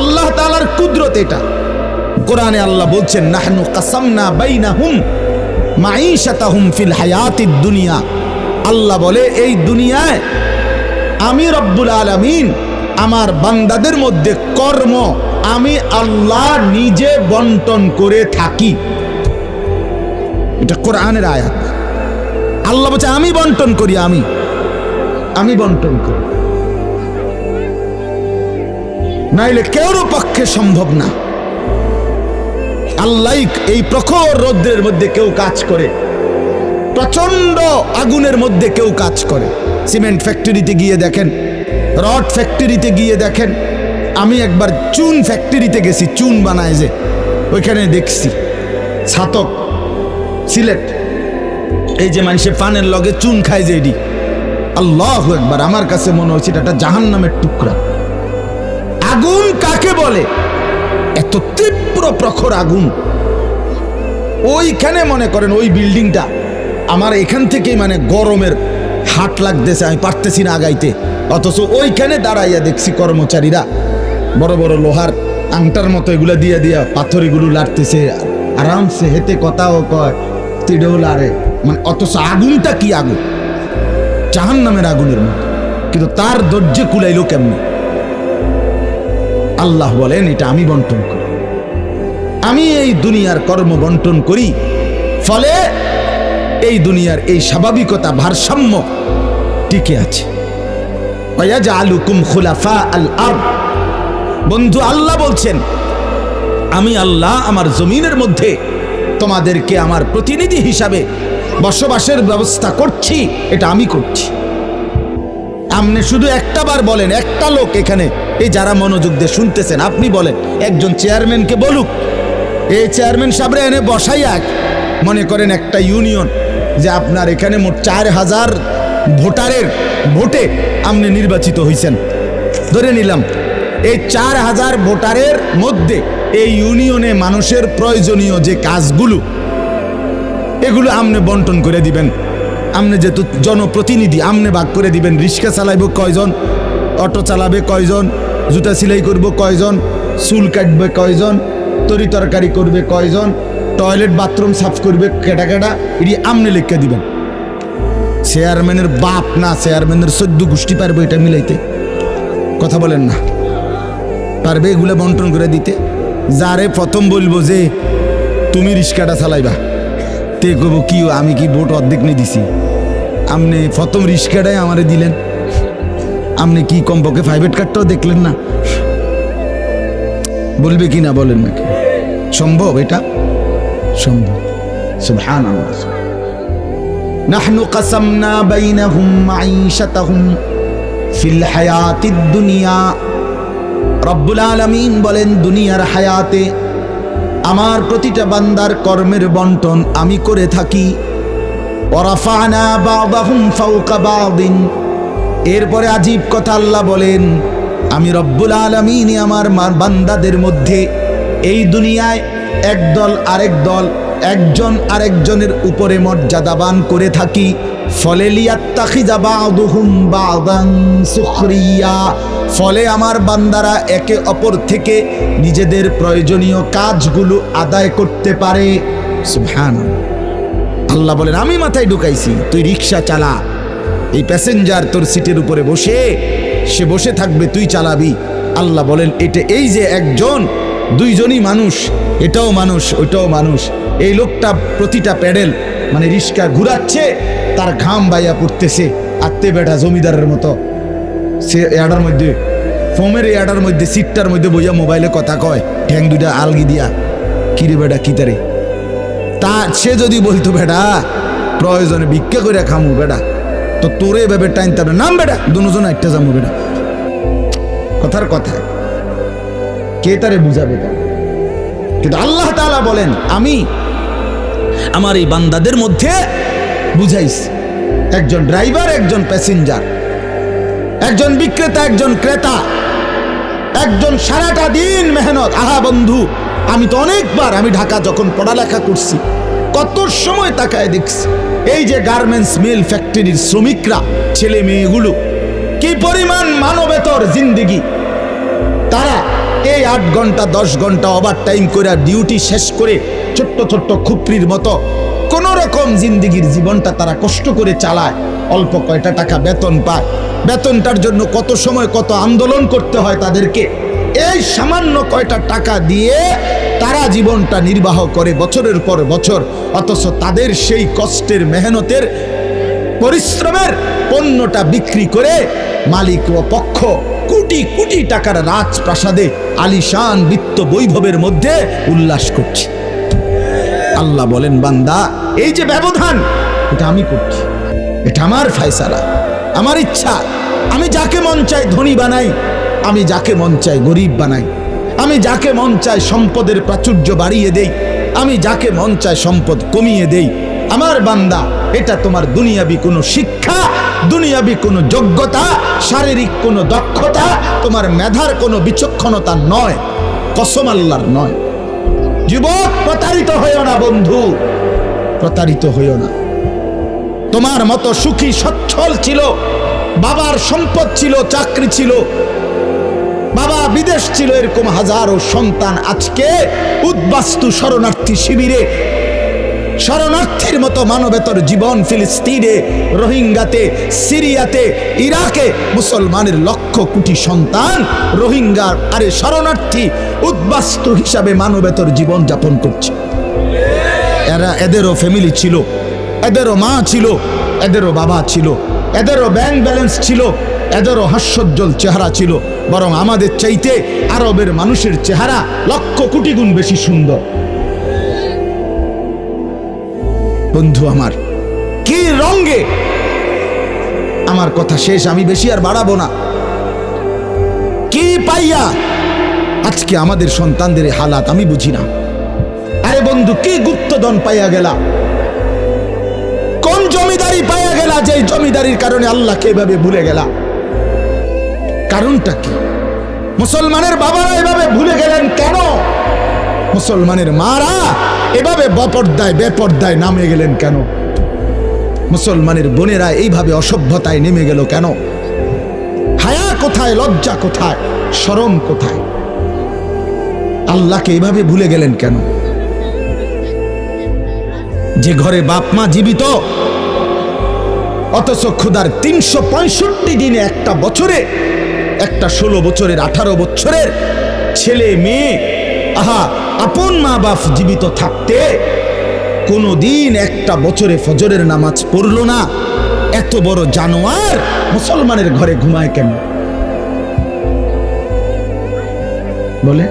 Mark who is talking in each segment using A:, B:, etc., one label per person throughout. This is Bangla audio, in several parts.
A: আল্লাহ তালার কুদরত এটা। কোরআনে আল্লাহ বলছেন, নাহনু কাসামনা বাইনাহুম মাঈশাতাহুম ফিল হায়াতিদ দুনিয়া। আল্লাহ বলে, এই দুনিয়ায় আমি রব্বুল আলামিন আমার বান্দাদের মধ্যে কর্ম আমি আল্লাহ নিজে বন্টন করে থাকি। এটা কোরআনের আয়াত। আল্লাহ বলছে, আমি বন্টন করি, আমি। আমি বন্টন করি। নাইলে কেউর পক্ষে সম্ভব না। আল্লাহ এই প্রখর রৌদ্রের মধ্যে কেউ কাজ করে। প্রচণ্ড আগুনের মধ্যে কেউ কাজ করে। সিমেন্ট ফ্যাক্টরিতে গিয়ে দেখেন, রড ফ্যাক্টরিতে গিয়ে দেখেন। আমি একবার চুন ফ্যাক্টরিতে গেছি, চুন বানায় যে, ওইখানে দেখছি। ছাতক, সিলেট। এই যে মানুষে পানের লগে চুন খায় যে এডি আল্লাহ একবার আমার কাছে মনে হচ্ছে এটা একটা জাহান নামের টুকরা। আগুন কাকে বলে? এত তীব্র প্রখর আগুন। ওইখানে মনে করেন ওই বিল্ডিংটা। আমার এখান থেকেই মানে গরমের হাট লাগতেছে, আমি পারতেছি না আগাইতে। অথচ ওইখানে দাঁড়াইয়া দেখছি কর্মচারীরা। বড় বড় লোহার আংটার মতো এগুলা দিয়ে দিয়া পাথর এগুলো লাড়তেছে। আরামসে হেতে কথাও কয়, তিডেও লাড়ে। মানে অথচ আগুনটা কি আগুন? জাহান নামের আগুনের মতো। কিন্তু তার ধৈর্য কুলাইলো কেমনি? আল্লাহ বলেন, এটা আমি বন্টন করি। আমি এই দুনিয়ার কর্ম বন্টন করি, ফলে এই দুনিয়ার এই স্বাভাবিকতা ভারসাম্য টিকে আছে। খুলাফা বন্ধু, আল্লাহ বলছেন, আমি আল্লাহ আমার জমিনের মধ্যে তোমাদেরকে আমার প্রতিনিধি হিসাবে বসবাসের ব্যবস্থা করছি, এটা আমি করছি। আপনি শুধু একটা বার বলেন, একটা লোক এখানে। এই যারা মনোযোগ দিয়ে শুনতেছেন, আপনি বলেন, একজন চেয়ারম্যানকে বলুক। এই চেয়ারম্যান সাহেবরা এনে বসাইয়া মনে করেন একটা ইউনিয়ন যে আপনার এখানে মোট চার হাজার ভোটারের ভোটে আপনি নির্বাচিত হয়েছেন ধরে নিলাম, এই চার হাজার ভোটারের মধ্যে এই ইউনিয়নে মানুষের প্রয়োজনীয় যে কাজগুলো, এগুলো আমনে বন্টন করে দিবেন। আমনে যেহেতু জনপ্রতিনিধি, আমনে ভাগ করে দিবেন। রিক্সা চালাইব কয়জন? অটো চালাবে কয়জন? জুতা সেলাই করব কয়জন? চুল কাটবে কয়জন? তরি তরকারি করবে কয়জন? টয়লেট, বাথরুম সাফ করবে কেটা কেটা এটি আমনে লিখে দিবেন। চেয়ারম্যানের বাপ না, চেয়ারম্যানের সদ্য গোষ্ঠী পারবে এটা মিলাইতে। কথা বলেন না। পারবে এগুলো বন্টন করে দিতে। যারে প্রথম বলব যে, তুমি রিক্সাটা চালাইবা। তে কব কি আমি কি ভোট অর্ধেক নিয়ে দিছি আপনি প্রথম রিক্সাটাই আমারে দিলেন আপনি কি কমপক্ষে প্রাইভেট কার্ডটাও দেখলেন না বলবে কি না বলেন নাকি সম্ভব এটা সম্ভব সুবহান نحن قسمنا بينهم معيشتهم في الحياة الدنيا রব্বুল আলামিন বলেন দুনিয়ার হায়াতে আমার প্রতিটা বান্দার কর্মের বন্টন আমি করে থাকি। ফাওকা বাদিন। এরপরে আজীব কথা আল্লাহ বলেন, আমি রব্বুল আলামিন আমার বান্দাদের মধ্যে এই দুনিয়ায় একদল আরেক দল, একজন আরেকজনের উপরে মর্যাদাবান করে থাকি। ফলে লিয়াত্তাখিজা বাদুহুম বাদান সুখরিয়া। ফলে আমার বান্দারা একে অপর থেকে নিজেদের প্রয়োজনীয় কাজগুলো আদায় করতে পারে। সুবহানাল্লাহ। আল্লাহ বলেন, আমি মাথায় ঢুকাইছি, তুই রিক্সা চালা। এই প্যাসেঞ্জার তোর সিটের উপরে বসে, সে বসে থাকবে, তুই চালাবি। আল্লাহ বলেন, এটা এই যে একজন, দুইজনই মানুষ, এটাও মানুষ, ওইটাও মানুষ। এই লোকটা প্রতিটা প্যাডেল মানে রিক্সা ঘুরাচ্ছে, তার ঘাম বাইয়া পড়তেছে। আত্মে বেটা জমিদারের মতো। সে এয়াডার মধ্যে, ফোমের এয়াডার মধ্যে, সিটটার মধ্যে বইয়া মোবাইলে কথা কয়, ঠ্যাং দুইটা আলগি দিয়া। কিরে বেটা কি তারে? তা সে যদি বলতো বেটা প্রয়োজনে ভিক্ষা করে খামু বেটা তো তোরে এভাবে টাইম তাবে নাম বেটা দুজন একটা যাব বেটা কথার কথা। কে তারে বুঝাবে? কিন্তু আল্লাহ তাআলা বলেন, আমি আমার এই বান্দাদের মধ্যে বুঝাইছি। একজন ড্রাইভার, একজন প্যাসেঞ্জার, একজন বিক্রেতা, একজন ক্রেতা, একজন সারাটা দিন মেহনত। আহা বন্ধু, আমি তো অনেকবার আমি ঢাকা যখন পড়ালেখা করছি, কত সময় তাকায় দেখছি, এই যে গার্মেন্টস মিল ফ্যাক্টরির শ্রমিকরা, ছেলে মেয়েগুলো, কি পরিমাণ মানবেতর জিন্দিগি। তারা এই আট ঘণ্টা, দশ ঘণ্টা ওভার টাইম করে ডিউটি শেষ করে ছোট্ট ছোট্ট খুপড়ির মতো কোন রকম জিন্দিগির জীবনটা তারা কষ্ট করে চালায়। অল্প কয়টা টাকা বেতন পায়। বেতনটার জন্য কত সময়, কত আন্দোলন করতে হয় তাদেরকে। এই সামান্য কয়টা টাকা দিয়ে তারা জীবনটা নির্বাহ করে বছরের পর বছর। অথচ তাদের সেই কষ্টের, মেহনতের, পরিশ্রমের পণ্যটা বিক্রি করে মালিক ও পক্ষ কোটি কোটি টাকার রাজপ্রাসাদে আলিশান বিত্ত বৈভবের মধ্যে উল্লাস করছে। আল্লাহ বলেন, বান্দা, এই যে ব্যবধান, এটা আমি করছি। এটা আমার ফায়সালা, আমার ইচ্ছা। আমি যাকে মন চাই ধনী বানাই, আমি যাকে মন চাই গরিব বানাই। আমি যাকে মন চাই সম্পদের প্রাচুর্য বাড়িয়ে দেই, আমি যাকে মন চাই সম্পদ কমিয়ে দেই। আমার বান্দা, এটা তোমার দুনিয়াবি কোনো শিক্ষা দুনিয়াবি কোনো যোগ্যতা, শারীরিক কোনো দক্ষতা, তোমার মেধার কোনো বিচক্ষণতা নয়, কসম আল্লাহর নয়। যুবক, প্রতারিত হইও না বন্ধু, প্রতারিত হইও না। তোমার মতো সুখী সচ্ছল ছিল, বাবার সম্পদ ছিল, চাকরি ছিল, বাবা বিদেশ ছিল, এরকম হাজারো সন্তান আজকে উদ্বাস্তু শরণার্থী শিবিরে শরণার্থীর মতো মানবেতর জীবন ফিলিস্তিনে, রোহিঙ্গাতে, সিরিয়াতে, ইরাকে, মুসলমানের লক্ষ কোটি সন্তান রোহিঙ্গার আরে শরণার্থী উদ্বাস্তু হিসাবে মানবেতর জীবন যাপন করছে। এরা এদেরও ফ্যামিলি ছিল, এদেরও মা ছিল, এদেরও বাবা ছিল, এদেরও ব্যাংক ব্যালেন্স ছিল, এদেরও হাস্যোজ্জ্বল চেহারা ছিল, বরং আমাদের চাইতে আরবের মানুষের চেহারা লক্ষ কোটি গুণ বেশি সুন্দর। বন্ধু আমার, কি রঙ্গে? আমার কথা শেষ, আমি বেশি আর বাড়াবো না। কি পাইয়া? আজকে আমাদের সন্তানদের হালাত আমি বুঝি না। আরে বন্ধু, কি গুপ্তধন পাইয়া গেলা? কোন জমিদারি পাইয়া গেলা যে জমিদারির কারণে আল্লাহকে এভাবে ভুলে গেলা? কারণটা কি? মুসলমানের বাবারা এভাবে ভুলে গেলেন কেন? মুসলমানের মারা এভাবে বপর্দায়, বেপর্দায় নামে গেলেন কেন? মুসলমানের বোনেরা এইভাবে অসভ্যতায় নেমে গেল কেন? হায়া কোথায়, লজ্জা কোথায়, শরম কোথায়? আল্লাহকে এভাবে ভুলে গেলেন কেন? যে ঘরে বাপ মা জীবিত, অথচ ক্ষুদার তিনশো পঁয়ষট্টি দিনে একটা বছরে, একটা ষোলো বছরের, আঠারো বছরের ছেলে মেয়ে আহা, আপন মা বাপ জীবিত থাকতে কোনো দিন একটা বছরে ফজরের নামাজ পড়ল না। এত বড় জানোয়ার মুসলমানের ঘরে ঘুমায় কেন? বলে,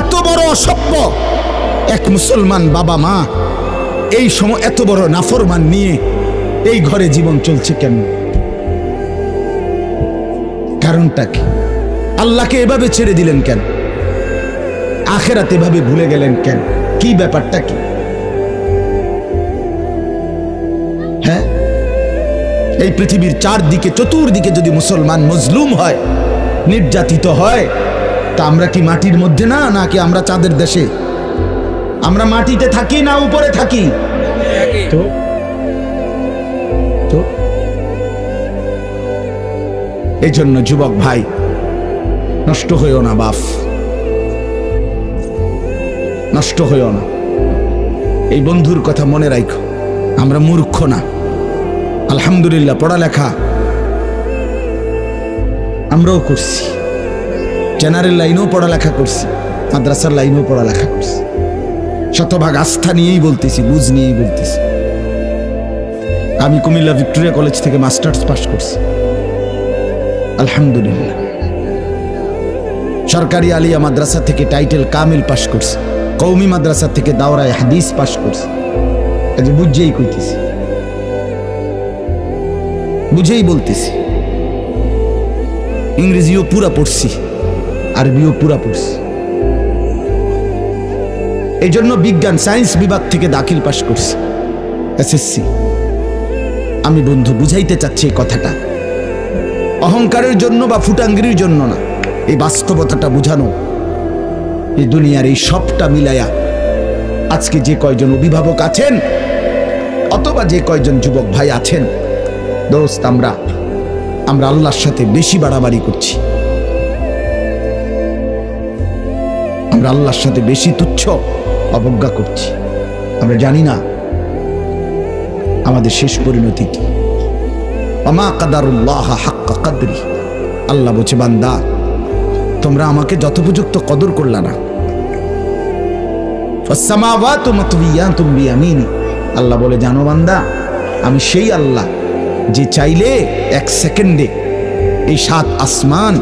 A: এত বড় অসভ্য এক মুসলমান বাবা মা, এই সময় এত বড় নাফরমান নিয়ে এই ঘরে জীবন চলছে কেন? কারণটা কি? আল্লাহকে এভাবে ছেড়ে দিলেন কেন? আখেরাত এভাবে ভুলে গেলেন কেন? কি ব্যাপারটা কি? হ্যাঁ? এই পৃথিবীর চারদিকে চতুর্দিকে যদি মুসলমান মজলুম হয় নির্যাতিত হয় তা আমরা কি মাটির মধ্যে না? নাকি আমরা চাঁদের দেশে? আমরা মাটিতে থাকি না উপরে থাকি? তো তো। এই জন্য যুবক ভাই নষ্ট হইও না, বাপ। নষ্ট হইও না। এই বন্ধুর কথা মনে রাখো আমরা মূর্খ না। আলহামদুলিল্লাহ, পড়ালেখা আমরাও করছি। জেনারেল লাইনেও পড়ালেখা করছি, মাদ্রাসার লাইনেও পড়ালেখা করছি। শতভাগ আস্থা নিয়েই বলতেছি, বুঝ নিয়েই বলতেছি। আমি কুমিল্লা ভিক্টোরিয়া কলেজ থেকে মাস্টার্স পাস করছি। আলহামদুলিল্লাহ। সরকারি আলিয়া মাদ্রাসা থেকে টাইটেল কামিল পাশ করছি। কৌমি মাদ্রাসা থেকে দাওরায় হাদিস পাশ করছি। কাজে বুঝেই কইতেছি। বুঝেই বলতেছি। ইংরেজিও পুরা পড়ছি, আরবিও পুরা পড়ছি। এই জন্য বিজ্ঞান, সায়েন্স বিভাগ থেকে দাখিল পাশ করছি। এসএসসি। আমি বন্ধু, বুঝাইতে চাচ্ছি এই কথাটা। অহংকারের জন্য বা ফুটাঙ্গির জন্য না। এই বাস্তবতাটা বুঝানো, এই দুনিয়ার এই সবটা মিলায়া আজকে যে কয়জন অভিভাবক আছেন অথবা যে কয়জন যুবক ভাই আছেন, দোস্ত আমরা আমরা আল্লাহর সাথে বেশি বাড়াবাড়ি করছি। আমরা আল্লাহর সাথে বেশি তুচ্ছ অবজ্ঞা করছি। আমরা জানি না আমাদের শেষ পরিণতি কি। অমা কাদারুল্লাহ হাক্কা কাদরি, আল্লাহ বলছে, বান্দা তোমরা আমাকে যথোপযুক্ত কদর করলা না। আল্লাহ বলে, জানো বান্দা, আমি সেই আল্লাহ যে চাইলে এক সেকেন্ডে এই সাত আসমান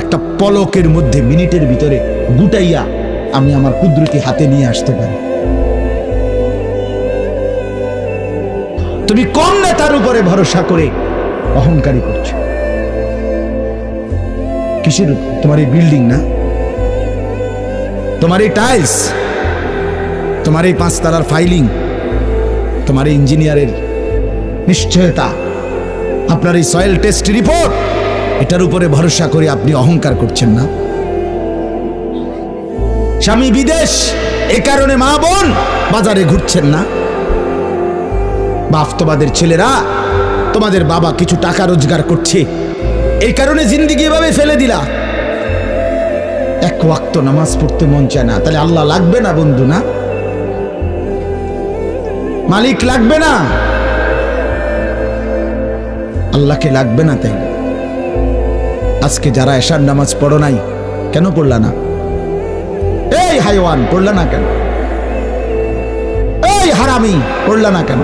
A: একটা পলকের মধ্যে মিনিটের ভিতরে গুটাইয়া আমি আমার কুদরতি হাতে নিয়ে আসতে পারি। তুমি কোন নেতার উপরে ভরসা করে অহংকারী করছ? কিসের? তোমার এই বিল্ডিং না? তোমার এই টাইলস তোমার এই পাঁচতলার ফাইলিং তোমার এই ইঞ্জিনিয়ারের নিশ্চয়তা? আপনার এই সয়েল টেস্ট রিপোর্ট এটার উপরে ভরসা করে আপনি অহংকার করছেন না? স্বামী বিদেশ, এ কারণে মা বোন বাজারে ঘুরছেন না? বাস্তবাদের ছেলেরা, তোমাদের বাবা কিছু টাকা রোজগার করছে। এই কারণে জিন্দিগি এভাবে ফেলে দিলা। এক ওয়াক্ত নামাজ পড়তে মন চায় না। তাহলে আল্লাহ লাগবে না বন্ধু না? মালিক লাগবে না? আল্লাহকে লাগবে না তাই। আজকে যারা এশার নামাজ পড়ো নাই, কেন পড়লা না? এই হাইওয়ান, পড়লা না কেন? এই হারামি, পড়লা না কেন?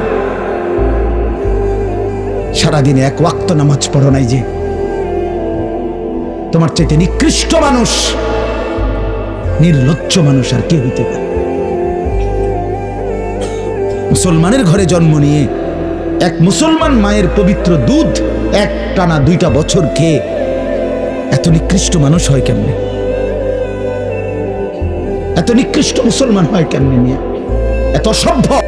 A: সারাদিনে এক ওয়াক্ত নামাজ পড়ো নাই যে। তোমার চাইতে নিকৃষ্ট মানুষ, নির্লজ্জ মানুষ আর কে হইতে পারে মুসলমানের ঘরে জন্ম নিয়ে এক মুসলমান মায়ের পবিত্র দুধ এক টানা দুইটা বছর খেয়ে এত নিকৃষ্ট মানুষ হয় কেমনে? এত নিকৃষ্ট মুসলমান হয় কেমনে নিয়ে এত সভ্য